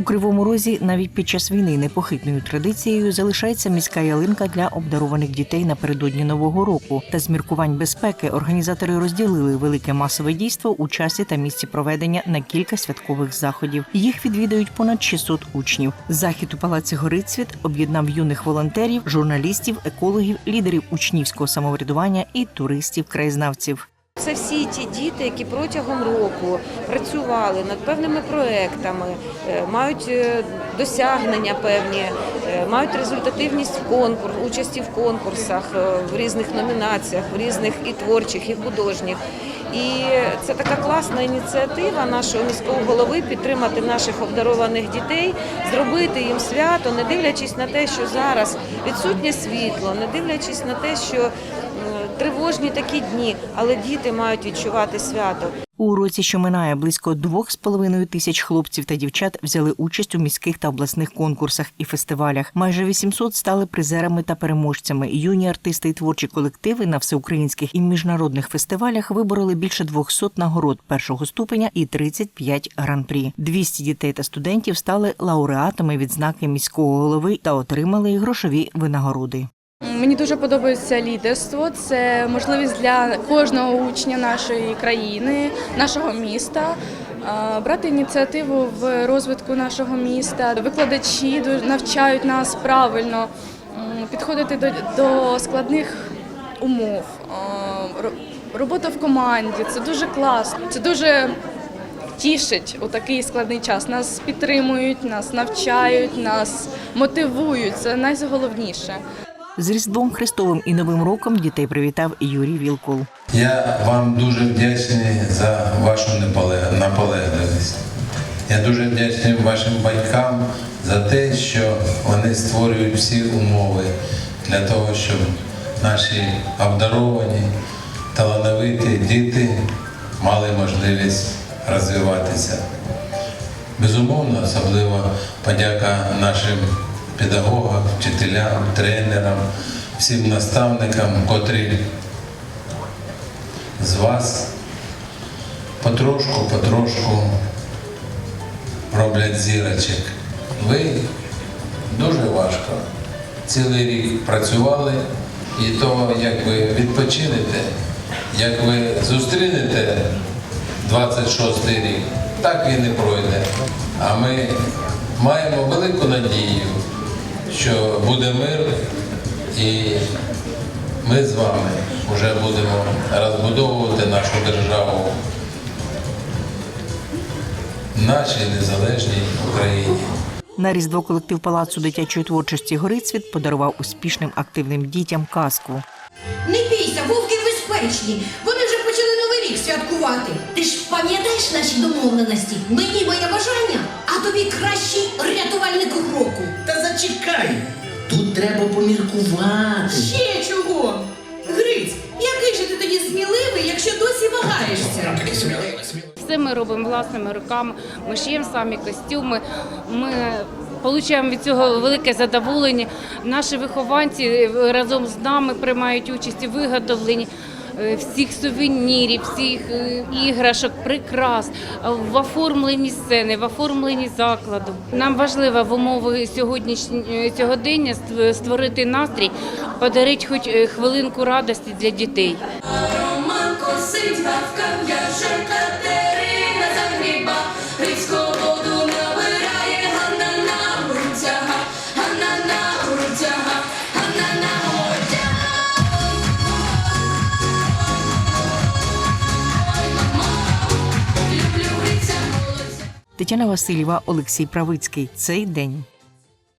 У Кривому Розі навіть під час війни непохитною традицією залишається міська ялинка для обдарованих дітей напередодні нового року. Та з міркувань безпеки організатори розділили велике масове дійство у часі та місці проведення на кілька святкових заходів. Їх відвідають понад 600 учнів. Захід у палаці Горицвіт об'єднав юних волонтерів, журналістів, екологів, лідерів учнівського самоврядування і туристів-краєзнавців. Це всі ті діти, які протягом року працювали над певними проектами, е, мають е, досягнення певні, е, мають результативність в конкурс, участі в конкурсах в різних номінаціях, в різних і творчих, і художніх. І це така класна ініціатива нашого міського голови підтримати наших обдарованих дітей, зробити їм свято, не дивлячись на те, що зараз відсутнє світло, не дивлячись на те, що тривожні такі дні, але діти мають відчувати свято. У році, що минає, близько двох з половиною тисяч хлопців та дівчат взяли участь у міських та обласних конкурсах і фестивалях. Майже 800 стали призерами та переможцями. Юні артисти і творчі колективи на всеукраїнських і міжнародних фестивалях вибороли більше 200 нагород першого ступеня і 35 гран-прі. 200 дітей та студентів стали лауреатами відзнаки міського голови та отримали грошові винагороди. Мені дуже подобається лідерство. Це можливість для кожного учня нашої країни, нашого міста. Брати ініціативу в розвитку нашого міста. Викладачі навчають нас правильно підходити до, до складних умов. Робота в команді це дуже класно. Це дуже тішить у такий складний час. Нас підтримують, нас навчають, нас мотивують. Це найголовніше. З Різдвом Христовим і Новим роком дітей привітав Юрій Вілкул. Я вам дуже вдячний за вашу наполе- наполегливість. Я дуже вдячний вашим батькам за те, що вони створюють всі умови для того, щоб наші обдаровані, талановиті діти мали можливість розвиватися. Безумовно, особливо подяка нашим педагогам, вчителям, тренерам, всім наставникам, котрі з вас потрошку, потрошку роблять зірочок. Ви дуже важко цілий рік працювали, і того, як ви відпочинете, як ви зустрінете 26-й рік, так він і пройде. А ми маємо велику надію, що буде мир і ми з вами вже будемо розбудовувати нашу державу в нашій незалежній Україні. На різдво колектив палацу дитячої творчості Горицвіт подарував успішним активним дітям казку. Не бійся, вовки безпечні. Рік святкувати. Ти ж пам'ятаєш наші домовленості? Мені моє бажання, а тобі кращий рятувальник року. Та зачекай! Тут треба поміркувати. Ще чого? Гриць, який же ти тоді сміливий, якщо досі вагаєшся? Все ми робимо власними руками. Ми шиємо самі костюми. Ми отримуємо від цього велике задоволення. Наші вихованці разом з нами приймають участь у виготовленні. Е, Всіх сувенірів, всіх е, іграшок, прикрас, е, в оформленні сцени, в оформленні закладу. Нам важливо в умови сьогоднішнього ст- створити настрій, подарити хоч хвилинку радості для дітей. Роман косить, гавка в'яже, Тетяна Васильєва, Олексій Правицький. Цей день.